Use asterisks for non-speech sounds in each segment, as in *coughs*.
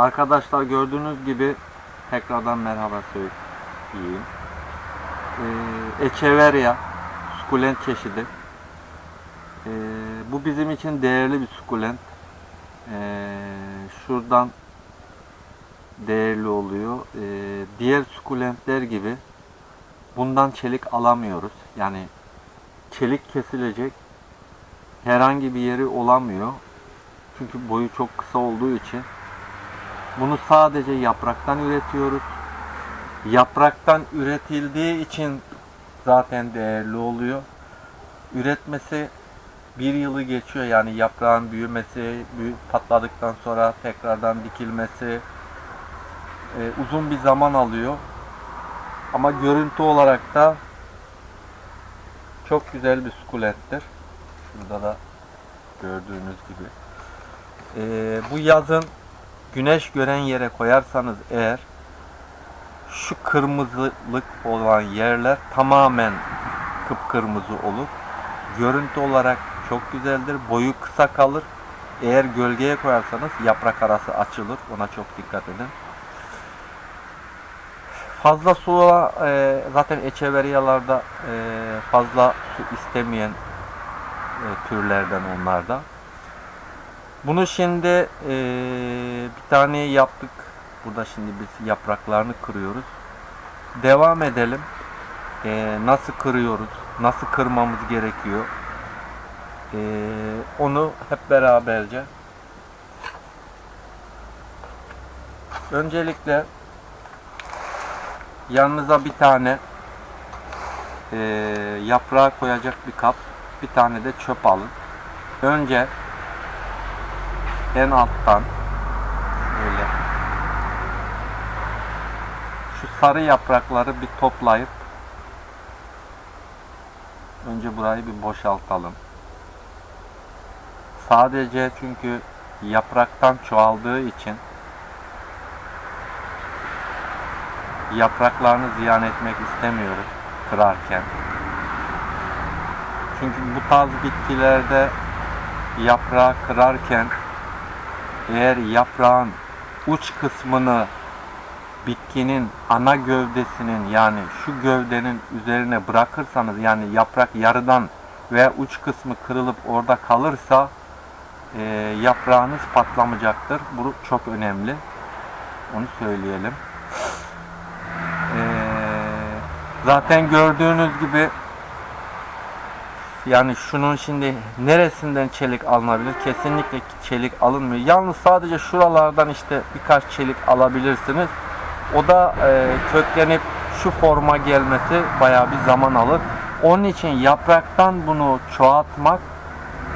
Arkadaşlar gördüğünüz gibi tekrardan merhaba söyleyeyim. Ee, Echeveria sukulent çeşidi. Ee, bu bizim için değerli bir sukulent. Ee, şuradan değerli oluyor. Ee, diğer sukulentler gibi bundan çelik alamıyoruz. Yani çelik kesilecek herhangi bir yeri olamıyor. Çünkü boyu çok kısa olduğu için. Bunu sadece yapraktan üretiyoruz. Yapraktan üretildiği için zaten değerli oluyor. Üretmesi bir yılı geçiyor yani yaprağın büyümesi, büyü- patladıktan sonra tekrardan dikilmesi e, uzun bir zaman alıyor. Ama görüntü olarak da çok güzel bir sukulenttir. Burada da gördüğünüz gibi. E, bu yazın güneş gören yere koyarsanız eğer şu kırmızılık olan yerler tamamen kıpkırmızı olur. Görüntü olarak çok güzeldir. Boyu kısa kalır. Eğer gölgeye koyarsanız yaprak arası açılır. Ona çok dikkat edin. Fazla suya e, zaten eçeveriyalarda e, fazla su istemeyen e, türlerden onlar da. Bunu şimdi e, bir tane yaptık. Burada şimdi biz yapraklarını kırıyoruz. Devam edelim. E, nasıl kırıyoruz? Nasıl kırmamız gerekiyor? E, onu hep beraberce. Öncelikle yanınıza bir tane e, yaprağı koyacak bir kap, bir tane de çöp alın. Önce en alttan böyle şu sarı yaprakları bir toplayıp önce burayı bir boşaltalım. Sadece çünkü yapraktan çoğaldığı için yapraklarını ziyan etmek istemiyoruz kırarken. Çünkü bu tarz bitkilerde yaprağı kırarken eğer yaprağın uç kısmını bitkinin ana gövdesinin yani şu gövdenin üzerine bırakırsanız yani yaprak yarıdan veya uç kısmı kırılıp orada kalırsa e, yaprağınız patlamayacaktır. Bu çok önemli. Onu söyleyelim. E, zaten gördüğünüz gibi yani şunun şimdi neresinden çelik alınabilir? Kesinlikle çelik alınmıyor. Yalnız sadece şuralardan işte birkaç çelik alabilirsiniz. O da e, köklenip şu forma gelmesi bayağı bir zaman alır. Onun için yapraktan bunu çoğaltmak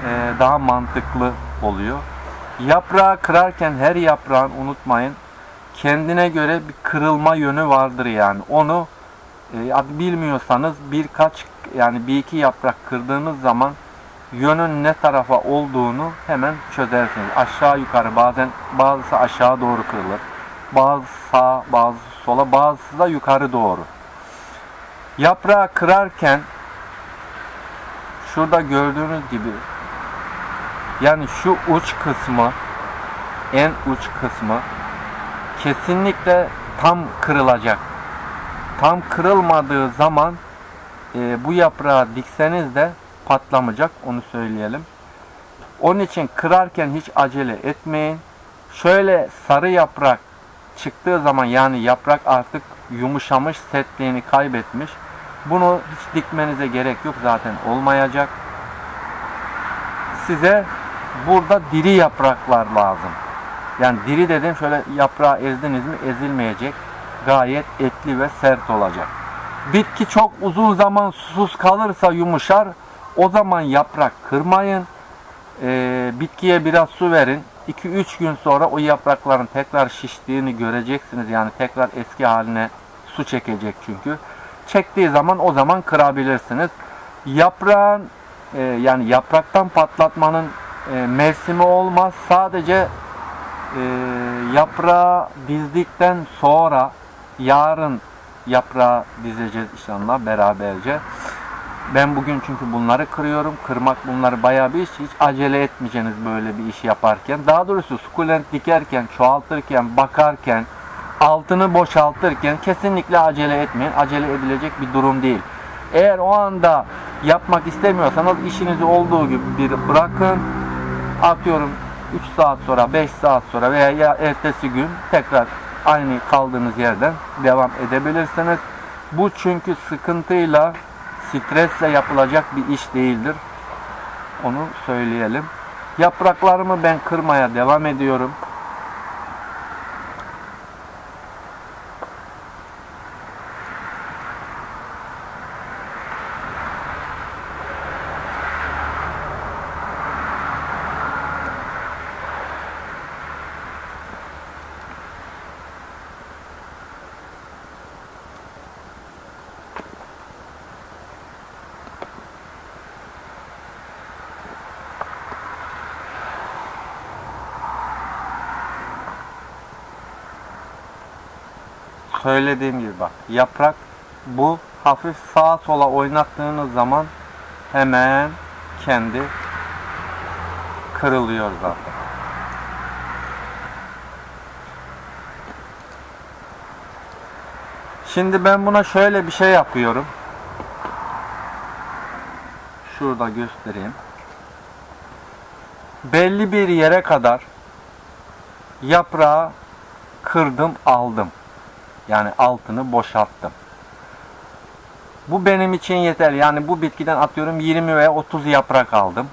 e, daha mantıklı oluyor. Yaprağı kırarken her yaprağın unutmayın kendine göre bir kırılma yönü vardır yani. Onu e, bilmiyorsanız birkaç yani bir iki yaprak kırdığınız zaman yönün ne tarafa olduğunu hemen çözersiniz. Aşağı yukarı bazen bazısı aşağı doğru kırılır. Bazı sağ, bazı sola, bazısı da yukarı doğru. Yaprağı kırarken şurada gördüğünüz gibi yani şu uç kısmı en uç kısmı kesinlikle tam kırılacak. Tam kırılmadığı zaman e, bu yaprağı dikseniz de patlamayacak onu söyleyelim. Onun için kırarken hiç acele etmeyin. Şöyle sarı yaprak çıktığı zaman yani yaprak artık yumuşamış, sertliğini kaybetmiş. Bunu hiç dikmenize gerek yok zaten olmayacak. Size burada diri yapraklar lazım. Yani diri dedim şöyle yaprağı ezdiniz mi ezilmeyecek. Gayet etli ve sert olacak. Bitki çok uzun zaman susuz kalırsa yumuşar. O zaman yaprak kırmayın. Ee, bitkiye biraz su verin. 2-3 gün sonra o yaprakların tekrar şiştiğini göreceksiniz. Yani tekrar eski haline su çekecek çünkü. Çektiği zaman o zaman kırabilirsiniz. Yaprağın e, yani yapraktan patlatmanın e, mevsimi olmaz. Sadece e, yaprağı dizdikten sonra yarın yaprağı dizeceğiz inşallah beraberce. Ben bugün çünkü bunları kırıyorum. Kırmak bunları bayağı bir iş. Hiç acele etmeyeceksiniz böyle bir iş yaparken. Daha doğrusu sukulent dikerken, çoğaltırken, bakarken, altını boşaltırken kesinlikle acele etmeyin. Acele edilecek bir durum değil. Eğer o anda yapmak istemiyorsanız işinizi olduğu gibi bir bırakın. Atıyorum 3 saat sonra, 5 saat sonra veya ya ertesi gün tekrar aynı kaldığınız yerden devam edebilirsiniz. Bu çünkü sıkıntıyla, stresle yapılacak bir iş değildir. Onu söyleyelim. Yapraklarımı ben kırmaya devam ediyorum. Söylediğim gibi bak yaprak bu hafif sağa sola oynattığınız zaman hemen kendi kırılıyor zaten. Şimdi ben buna şöyle bir şey yapıyorum. Şurada göstereyim. Belli bir yere kadar yaprağı kırdım aldım. Yani altını boşalttım. Bu benim için yeter. Yani bu bitkiden atıyorum 20 veya 30 yaprak aldım.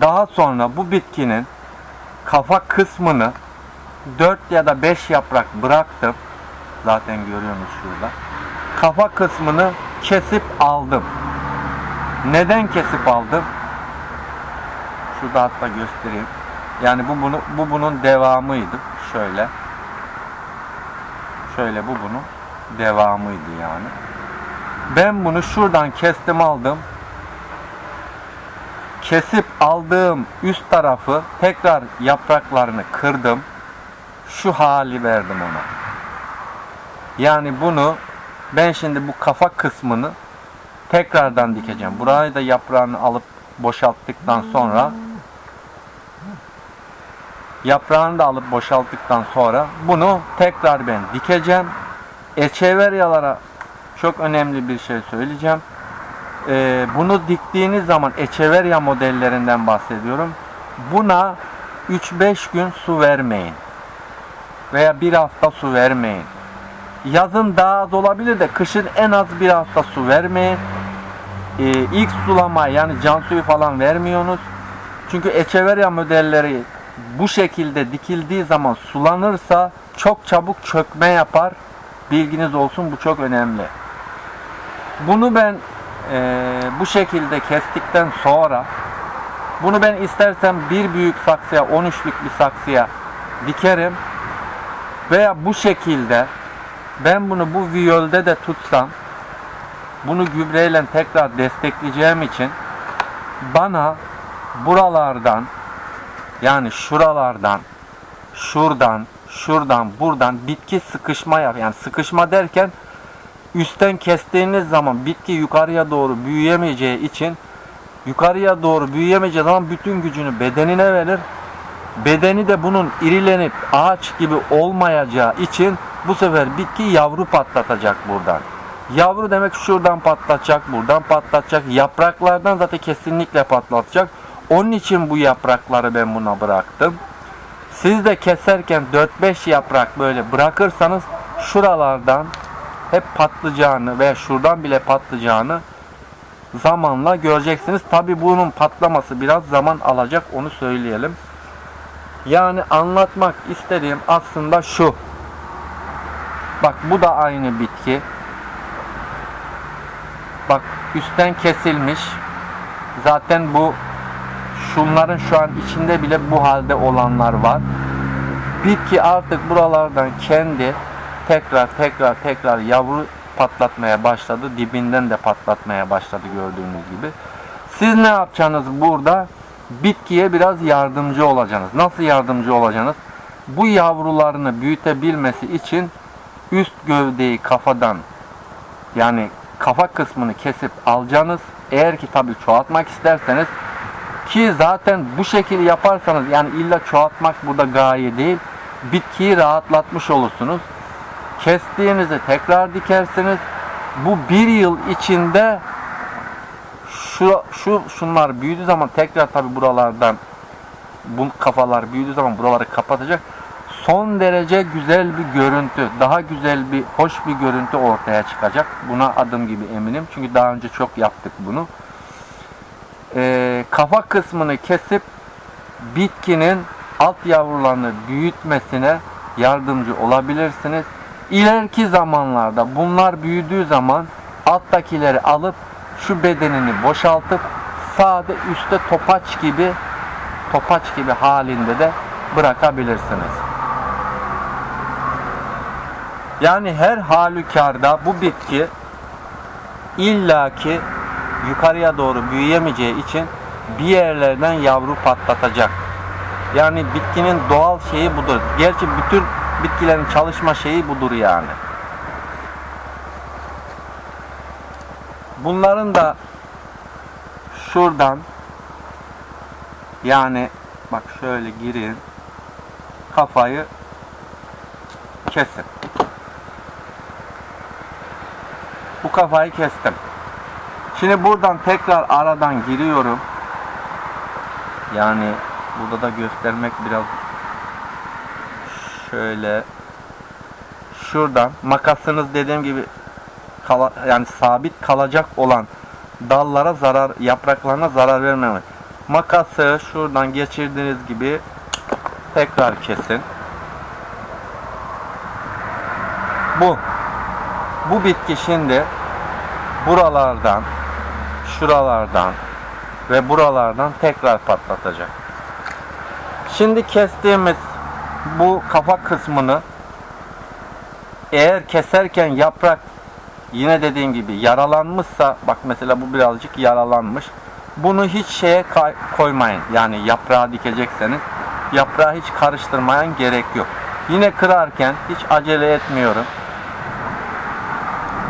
Daha sonra bu bitkinin kafa kısmını 4 ya da 5 yaprak bıraktım. Zaten görüyorsunuz şurada. Kafa kısmını kesip aldım. Neden kesip aldım? Şurada hatta göstereyim. Yani bu bunu bu bunun devamıydı. Şöyle. Şöyle bu bunun devamıydı yani. Ben bunu şuradan kestim aldım. Kesip aldığım üst tarafı tekrar yapraklarını kırdım. Şu hali verdim ona. Yani bunu ben şimdi bu kafa kısmını tekrardan dikeceğim. Burayı da yaprağını alıp boşalttıktan sonra yaprağını da alıp boşalttıktan sonra bunu tekrar ben dikeceğim. Echeveryalara çok önemli bir şey söyleyeceğim. Ee, bunu diktiğiniz zaman Echeverya modellerinden bahsediyorum. Buna 3-5 gün su vermeyin. Veya bir hafta su vermeyin. Yazın daha az olabilir de kışın en az bir hafta su vermeyin. Ee, ilk sulama yani can suyu falan vermiyorsunuz. Çünkü Echeverya modelleri bu şekilde dikildiği zaman sulanırsa çok çabuk çökme yapar. Bilginiz olsun bu çok önemli. Bunu ben e, bu şekilde kestikten sonra bunu ben istersem bir büyük saksıya 13'lük bir saksıya dikerim veya bu şekilde ben bunu bu viyolde de tutsam bunu gübreyle tekrar destekleyeceğim için bana buralardan yani şuralardan şuradan şuradan buradan bitki sıkışma yap. Yani sıkışma derken üstten kestiğiniz zaman bitki yukarıya doğru büyüyemeyeceği için yukarıya doğru büyüyemeyeceği zaman bütün gücünü bedenine verir. Bedeni de bunun irilenip ağaç gibi olmayacağı için bu sefer bitki yavru patlatacak buradan. Yavru demek şuradan patlatacak, buradan patlatacak. Yapraklardan zaten kesinlikle patlatacak. Onun için bu yaprakları ben buna bıraktım. Siz de keserken 4-5 yaprak böyle bırakırsanız şuralardan hep patlayacağını veya şuradan bile patlayacağını zamanla göreceksiniz. Tabi bunun patlaması biraz zaman alacak onu söyleyelim. Yani anlatmak istediğim aslında şu. Bak bu da aynı bitki. Bak üstten kesilmiş. Zaten bu şunların şu an içinde bile bu halde olanlar var. Bitki artık buralardan kendi tekrar tekrar tekrar yavru patlatmaya başladı. Dibinden de patlatmaya başladı gördüğünüz gibi. Siz ne yapacaksınız burada? Bitkiye biraz yardımcı olacaksınız. Nasıl yardımcı olacaksınız? Bu yavrularını büyütebilmesi için üst gövdeyi kafadan yani kafa kısmını kesip alacaksınız. Eğer ki tabii çoğaltmak isterseniz ki zaten bu şekilde yaparsanız yani illa çoğaltmak burada gaye değil. Bitkiyi rahatlatmış olursunuz. Kestiğinizde tekrar dikersiniz. Bu bir yıl içinde şu şu şunlar büyüdüğü zaman tekrar tabi buralardan bu kafalar büyüdüğü zaman buraları kapatacak. Son derece güzel bir görüntü, daha güzel bir hoş bir görüntü ortaya çıkacak. Buna adım gibi eminim. Çünkü daha önce çok yaptık bunu. Ee, kafa kısmını kesip bitkinin alt yavrularını büyütmesine yardımcı olabilirsiniz. İleriki zamanlarda bunlar büyüdüğü zaman alttakileri alıp şu bedenini boşaltıp sade üstte topaç gibi topaç gibi halinde de bırakabilirsiniz. Yani her halükarda bu bitki illaki yukarıya doğru büyüyemeyeceği için bir yerlerden yavru patlatacak. Yani bitkinin doğal şeyi budur. Gerçi bütün bitkilerin çalışma şeyi budur yani. Bunların da şuradan yani bak şöyle girin kafayı kesin. Bu kafayı kestim. Şimdi buradan tekrar aradan giriyorum. Yani burada da göstermek biraz şöyle şuradan makasınız dediğim gibi kala, yani sabit kalacak olan dallara zarar yapraklarına zarar vermemek. Makası şuradan geçirdiğiniz gibi tekrar kesin. Bu bu bitki şimdi buralardan şuralardan ve buralardan tekrar patlatacak. Şimdi kestiğimiz bu kafa kısmını eğer keserken yaprak yine dediğim gibi yaralanmışsa bak mesela bu birazcık yaralanmış. Bunu hiç şeye koymayın. Yani yaprağı dikecekseniz yaprağı hiç karıştırmayan gerek yok. Yine kırarken hiç acele etmiyorum.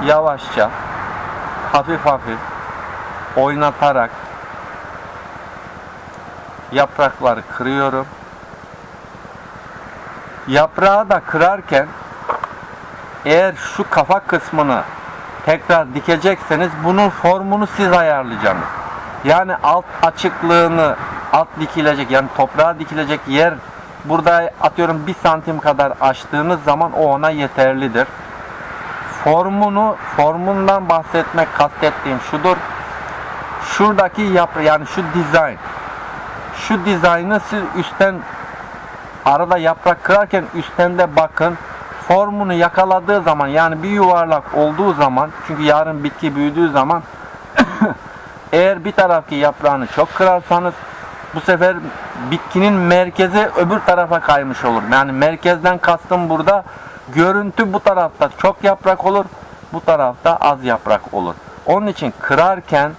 Yavaşça hafif hafif oynatarak yaprakları kırıyorum. Yaprağı da kırarken eğer şu kafa kısmını tekrar dikecekseniz bunun formunu siz ayarlayacaksınız. Yani alt açıklığını alt dikilecek yani toprağa dikilecek yer burada atıyorum bir santim kadar açtığınız zaman o ona yeterlidir. Formunu formundan bahsetmek kastettiğim şudur. Şuradaki yap yani şu dizayn şu dizaynı siz üstten arada yaprak kırarken üstten de bakın formunu yakaladığı zaman yani bir yuvarlak olduğu zaman çünkü yarın bitki büyüdüğü zaman *coughs* eğer bir taraftaki yaprağını çok kırarsanız bu sefer bitkinin merkezi öbür tarafa kaymış olur. Yani merkezden kastım burada görüntü bu tarafta çok yaprak olur, bu tarafta az yaprak olur. Onun için kırarken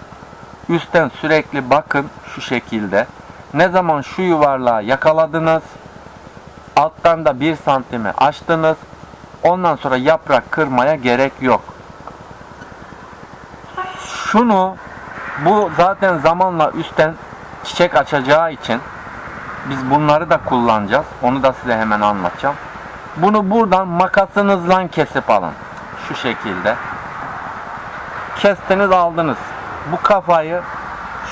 üstten sürekli bakın şu şekilde. Ne zaman şu yuvarlağı yakaladınız, alttan da bir santimi açtınız, ondan sonra yaprak kırmaya gerek yok. Şunu bu zaten zamanla üstten çiçek açacağı için biz bunları da kullanacağız. Onu da size hemen anlatacağım. Bunu buradan makasınızla kesip alın. Şu şekilde. Kestiniz aldınız. Bu kafayı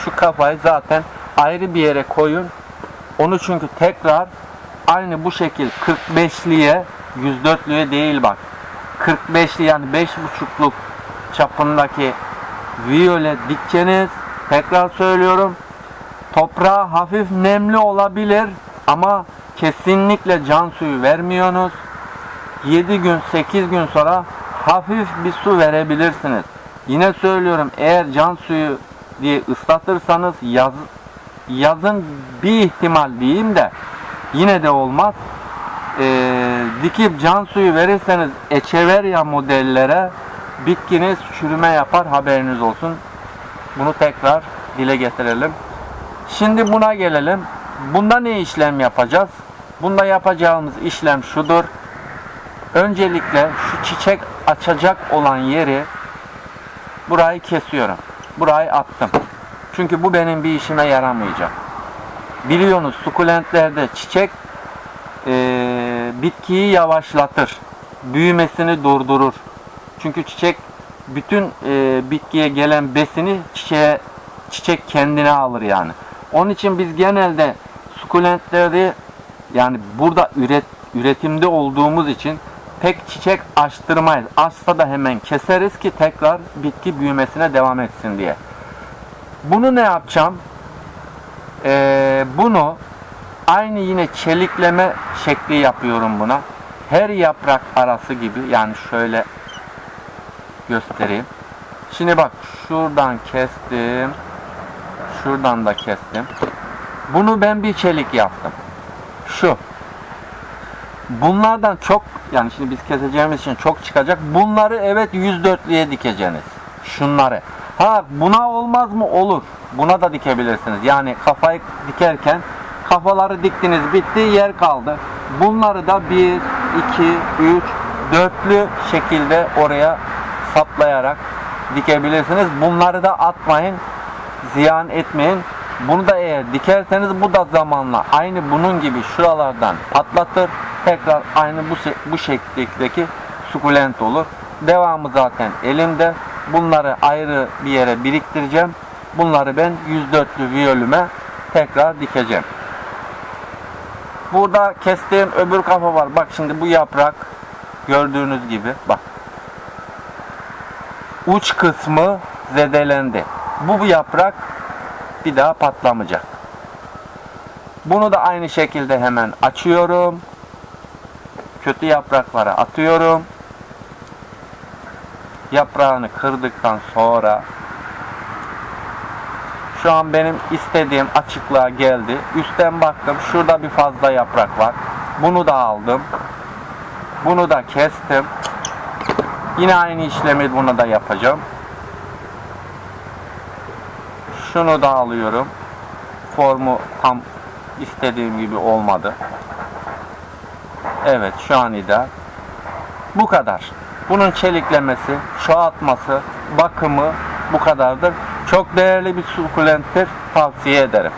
şu kafayı zaten ayrı bir yere koyun. Onu çünkü tekrar aynı bu şekil 45'liye 104'lüye değil bak. 45'li yani 5.5'luk çapındaki viyole dikeceğiniz. Tekrar söylüyorum. Toprağı hafif nemli olabilir ama kesinlikle can suyu vermiyorsunuz. 7 gün 8 gün sonra hafif bir su verebilirsiniz. Yine söylüyorum eğer can suyu diye ıslatırsanız yaz, yazın bir ihtimal diyeyim de yine de olmaz. Ee, dikip can suyu verirseniz echeveria modellere bitkiniz çürüme yapar haberiniz olsun. Bunu tekrar dile getirelim. Şimdi buna gelelim. Bunda ne işlem yapacağız? Bunda yapacağımız işlem şudur. Öncelikle şu çiçek açacak olan yeri Burayı kesiyorum. Burayı attım. Çünkü bu benim bir işime yaramayacak. Biliyorsunuz sukulentlerde çiçek eee, bitkiyi yavaşlatır. Büyümesini durdurur. Çünkü çiçek bütün eee, bitkiye gelen besini çiçeğe, çiçek kendine alır yani. Onun için biz genelde sukulentleri yani burada üret, üretimde olduğumuz için pek çiçek açtırmayız. Açsa da hemen keseriz ki tekrar bitki büyümesine devam etsin diye. Bunu ne yapacağım? Ee, bunu aynı yine çelikleme şekli yapıyorum buna. Her yaprak arası gibi yani şöyle göstereyim. Şimdi bak şuradan kestim. Şuradan da kestim. Bunu ben bir çelik yaptım. Şu. Bunlardan çok yani şimdi biz keseceğimiz için çok çıkacak. Bunları evet 104'lüye dikeceğiniz. Şunları. Ha buna olmaz mı? Olur. Buna da dikebilirsiniz. Yani kafayı dikerken kafaları diktiniz bitti yer kaldı. Bunları da 1, 2, 3, dörtlü şekilde oraya saplayarak dikebilirsiniz. Bunları da atmayın. Ziyan etmeyin. Bunu da eğer dikerseniz bu da zamanla aynı bunun gibi şuralardan patlatır. Tekrar aynı bu bu şekildeki sukulent olur. Devamı zaten elimde. Bunları ayrı bir yere biriktireceğim. Bunları ben 104'lü viyolüme tekrar dikeceğim. Burada kestiğim öbür kafa var. Bak şimdi bu yaprak gördüğünüz gibi bak. Uç kısmı zedelendi. Bu, bu yaprak bir daha patlamayacak. Bunu da aynı şekilde hemen açıyorum. Kötü yapraklara atıyorum. Yaprağını kırdıktan sonra şu an benim istediğim açıklığa geldi. Üstten baktım. Şurada bir fazla yaprak var. Bunu da aldım. Bunu da kestim. Yine aynı işlemi buna da yapacağım. Şunu da alıyorum. Formu tam istediğim gibi olmadı. Evet şu an ideal. Bu kadar. Bunun çeliklemesi, çoğaltması, bakımı bu kadardır. Çok değerli bir sukulenttir. Tavsiye ederim.